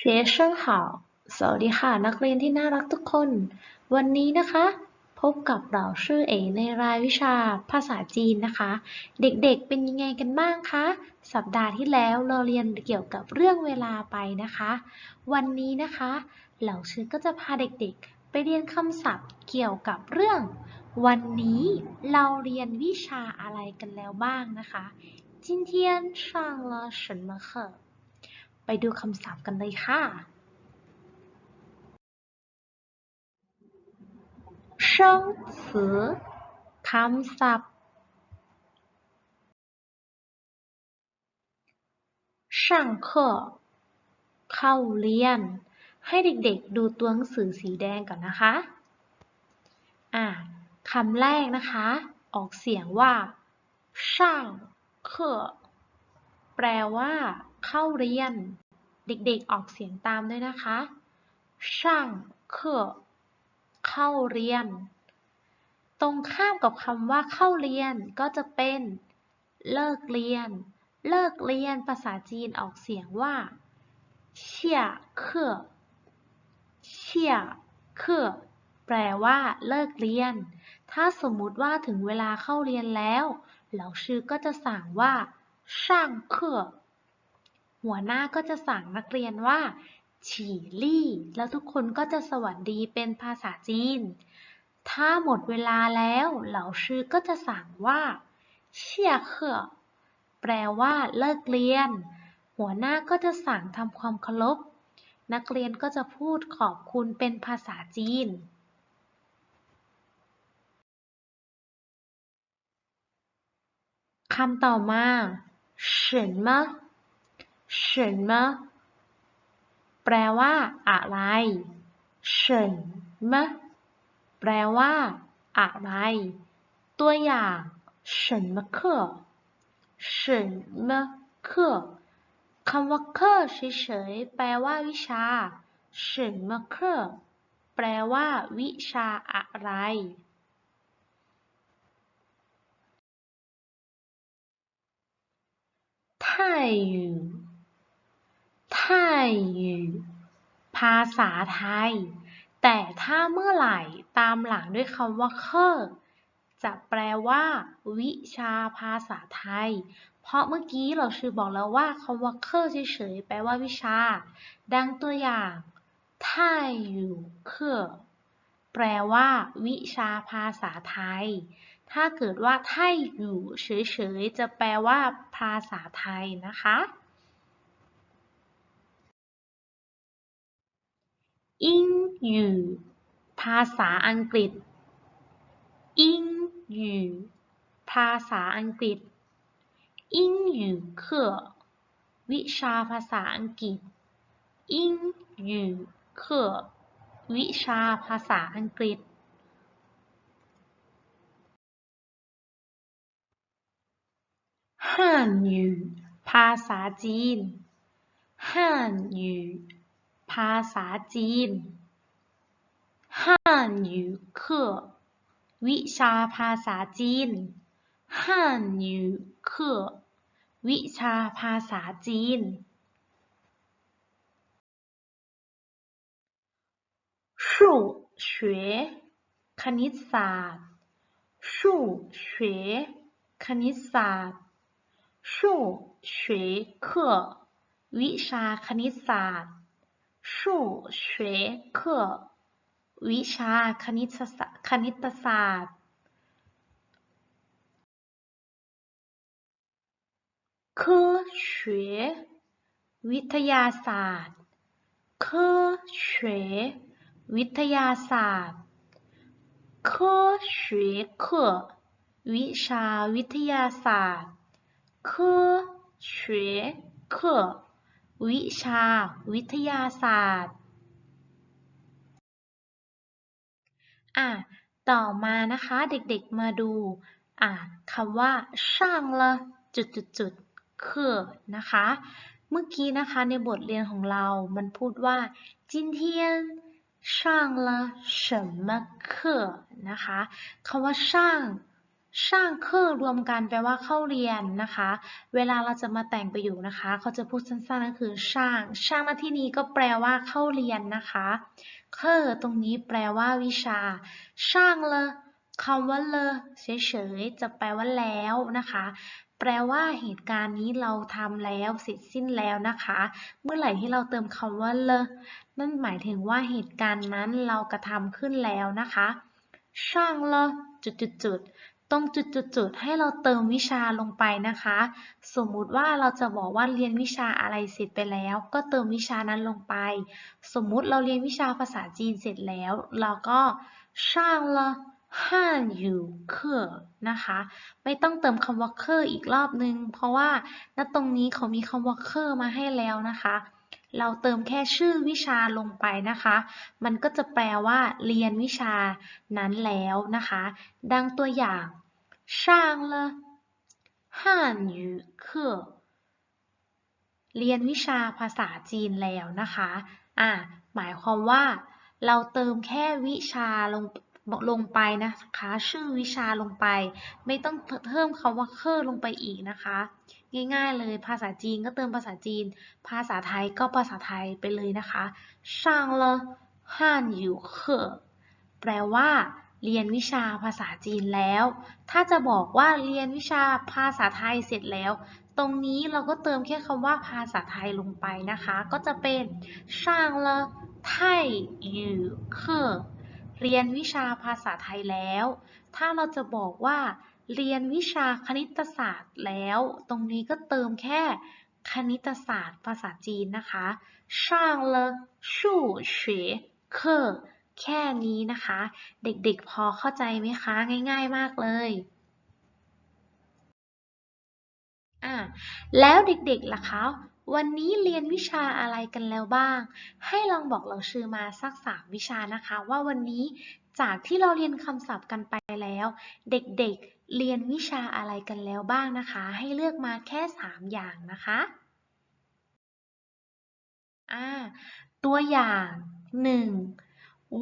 学生好สวัสดีค่ะ นักเรียนที่น่ารักทุกคน วันนี้นะคะ พบกับเราชื่อเอในรายวิชาภาษาจีนนะคะ เด็กๆเป็นยังไงกันบ้างคะ สัปดาห์ที่แล้วเราเรียนเกี่ยวกับเรื่องเวลาไปนะคะ วันนี้นะคะเหล่าชื่อก็จะพาเด็กๆ ไปเรียนคำศัพท์เกี่ยวกับเรื่อง วันนี้เราเรียนวิชาอะไรกันแล้วบ้างนะคะ今天上了什么课 ไปดูคำศัพท์กันเลยค่ะ 生词คำศัพท์上课เข้าเรียน ให้เด็กๆดูตัวหนังสือสีแดงก่อนนะคะ อ่าคำแรกนะคะ ออกเสียงว่าช่างเคอแปลว่า เข้าเรียน เด็กๆออกเสียงตามด้วยนะคะช่างเคอเข้าเรียน ตรงข้ามกับคำว่าเข้าเรียนก็จะเป็น เลิกเรียน เลิกเรียนภาษาจีนออกเสียงว่าเชี่ยเคอเช่ยเคอแปลว่า เลิกเรียน ถ้าสมมุติว่าถึงเวลาเข้าเรียนแล้ว เหล่าชื่อก็จะสั่งว่าช่างเคอ หัวหน้าก็จะสั่งนักเรียนว่า ฉี่ลี่ แล้วทุกคนก็จะสวัสดีเป็นภาษาจีน ถ้าหมดเวลาแล้วเหล่าชื่อก็จะสั่งว่าเชี่ยเคอแปลว่าเลิกเรียน หัวหน้าก็จะสั่งทำความเคารพ นักเรียนก็จะพูดขอบคุณเป็นภาษาจีนคำต่อมา什么什么แปลว่า อะไร什么แปลว่า อะไร ตัวอย่าง什么课什么课คำว่าเคอเฉยๆ แปลว่า วิชา什么课แปลว่า วิชาอะไร ไทย ไทยภาษาไทย แต่ถ้าเมื่อไหร่ตามหลังด้วยคำว่าเคอจะแปลว่า วิชาภาษาไทย เพราะเมื่อกี้เราชื่อบอกแล้วว่าคำว่าเคอเฉยๆแปลว่าวิชา ดังตัวอย่างไทยเคอแปลว่า วิชาภาษาไทย ถ้าเกิดว่าไทยอยู่เฉยๆจะแปลว่า ภาษาไทยนะคะ อิงอยู่ภาษาอังกฤษอิงอยู่ภาษาอังกฤษอิงอยู่เคอวิชาภาษาอังกฤษอิงอยู่เคอวิชาภาษาอังกฤษ ฮั่นอยู่ภาษาจีนฮั่นอยู่ ภาษาจีน ฮั่นอยู่เคอวิชาภาษาจีน ฮั่นอยู่เคอวิชาภาษาจีน 数学คณิตศาสตร์数学คณิตศาสตร์数学课วิชาคณิตศาสตร์ 数学课วิชาคณิตศาสตร์คณิตศาสตร์科学วิทยาศาสตร์科学วิทยาศาสตร์科学课วิชาวิทยาศาสตร์科学课 วิชาวิทยาศาสตร์ อ่ะ ต่อมานะคะ เด็กๆ มาดู อ่ะคำว่าช่างละจุดจุดจุดเคอนะคะ เมื่อกี้นะคะในบทเรียนของเรา มันพูดว่า今天上了什么课นะคะคำว่าช่าง ช่างเครื่องรวมกันแปลว่าเข้าเรียนนะคะ เวลาเราจะมาแต่งประโยคนะคะ เขาจะพูดสั้นๆก็คือช่างช่างในที่นี้ก็แปลว่าเข้าเรียนนะคะเคอร์ตรงนี้แปลว่าวิชาช่างเลยคำว่าเลยเฉยๆจะแปลว่าแล้วนะคะ แปลว่าเหตุการณ์นี้เราทำแล้วเสร็จสิ้นแล้วนะคะ เมื่อไหร่ที่เราเติมคำว่าเลยนั่นหมายถึงว่าเหตุการณ์นั้นเรากระทำขึ้นแล้วนะคะช่างเลยจุดๆ ตรงจุดๆๆให้เราเติมวิชาลงไปนะคะ สมมุติว่าเราจะบอกว่าเรียนวิชาอะไรเสร็จไปแล้ว ก็เติมวิชานั้นลงไป สมมุติเราเรียนวิชาภาษาจีนเสร็จแล้ว เราก็上了汉语课นะคะ ไม่ต้องเติมคำว่าเคออีกรอบนึง เพราะว่าณตรงนี้เขามีคำว่าเคอมาให้แล้วนะคะ เราเติมแค่ชื่อวิชาลงไปนะคะ มันก็จะแปลว่าเรียนวิชานั้นแล้วนะคะ ดังตัวอย่าง 上了汉语课เรียนวิชาภาษาจีนแล้วนะคะ อ่ะ หมายความว่า เราเติมแค่วิชาลงลงไปนะคะ ชื่อวิชาลงไป ไม่ต้องเพิ่มคำว่าเคอลงไปอีกนะคะ ง่ายๆเลย ภาษาจีนก็เติมภาษาจีน ภาษาไทยก็ภาษาไทยไปเลยนะคะ上了汉语课แปลว่า เรียนวิชาภาษาจีนแล้ว ถ้าจะบอกว่าเรียนวิชาภาษาไทยเสร็จแล้ว ตรงนี้เราก็เติมแค่คำว่าภาษาไทยลงไปนะคะ ก็จะเป็นช่างละไทยอยู่เคเรียนวิชาภาษาไทยแล้ว ถ้าเราจะบอกว่า เรียนวิชาคณิตศาสตร์แล้ว ตรงนี้ก็เติมแค่คณิตศาสตร์ภาษาจีนนะคะช่างละชู่เฉเค แค่นี้นะคะ เด็กๆพอเข้าใจไหมคะ ง่าย ๆ มากเลยอะแล้วเด็กๆล่ะคะวันนี้เรียนวิชาอะไรกันแล้วบ้าง ให้ลองบอกเราชื่อมาสักสามวิชานะคะ ว่าวันนี้จากที่เราเรียนคำศัพท์กันไปแล้ว เด็กๆเรียนวิชาอะไรกันแล้วบ้างนะคะ ให้เลือกมาแค่สามอย่างนะคะอ่าตัวอย่างหนึ่ง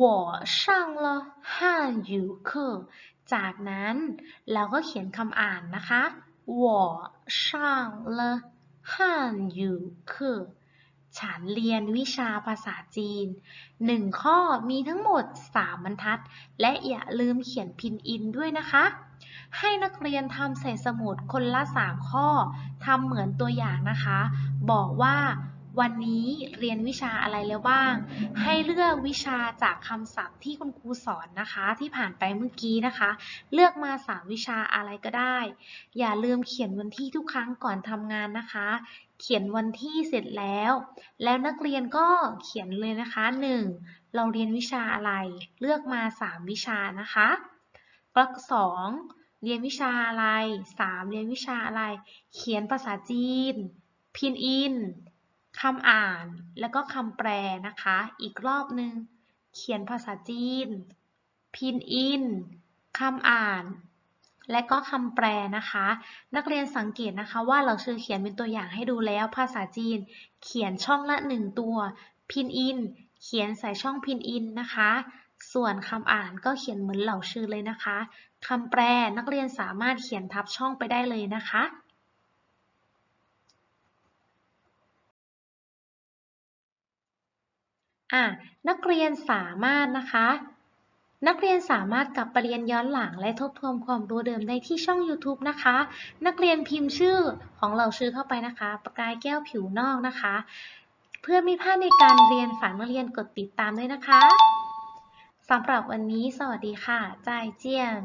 我上了汉语课จากนั้นเราก็เขียนคำอ่านนะคะ我上了汉语课ฉันเรียนวิชาภาษาจีน หนึ่งข้อมีทั้งหมด 3 บรรทัด และอย่าลืมเขียนพินอินด้วยนะคะ ให้นักเรียนทำใส่สมุดคนละ 3 ข้อทำเหมือนตัวอย่างนะคะ บอกว่า วันนี้เรียนวิชาอะไรแล้วบ้าง ให้เลือกวิชาจากคำศัพท์ที่คุณครูสอนนะคะที่ผ่านไปเมื่อกี้นะคะ เลือกมา 3 วิชาอะไรก็ได้ อย่าลืมเขียนวันที่ทุกครั้งก่อนทำงานนะคะ เขียนวันที่เสร็จแล้ว แล้วนักเรียนก็เขียนเลยนะคะ 1. เราเรียนวิชาอะไร เลือกมา 3 วิชานะคะก็2เรียนวิชาอะไร 3. เรียนวิชาอะไร เขียนภาษาจีน พินอิน คำอ่านแล้วก็คำแปลนะคะ อีกรอบหนึ่งเขียนภาษาจีน พินอินคำอ่าน และก็คำแปลนะคะ นักเรียนสังเกตนะคะว่าเราชื่อเขียนเป็นตัวอย่างให้ดูแล้ว ภาษาจีน เขียนช่องละหนึ่งตัว พินอิน เขียนใส่ช่องพินอินนะคะ ส่วนคำอ่านก็เขียนเหมือนเหล่าชื่อเลยนะคะคำแปลนักเรียนสามารถเขียนทับช่องไปได้เลยนะคะ อะนักเรียนสามารถนะคะ นักเรียนสามารถกลับไปเรียนย้อนหลังและทบทวนความรู้เดิมได้ที่ช่อง YouTube นะคะ นักเรียนพิมพ์ชื่อของเราชื่อเข้าไปนะคะ ประกายแก้วผิวนอกนะคะ เพื่อไม่พลาดในการเรียนฝากนักเรียนกดติดตามด้วยนะคะสำหรับวันนี้สวัสดีค่ะจ่ายเจียน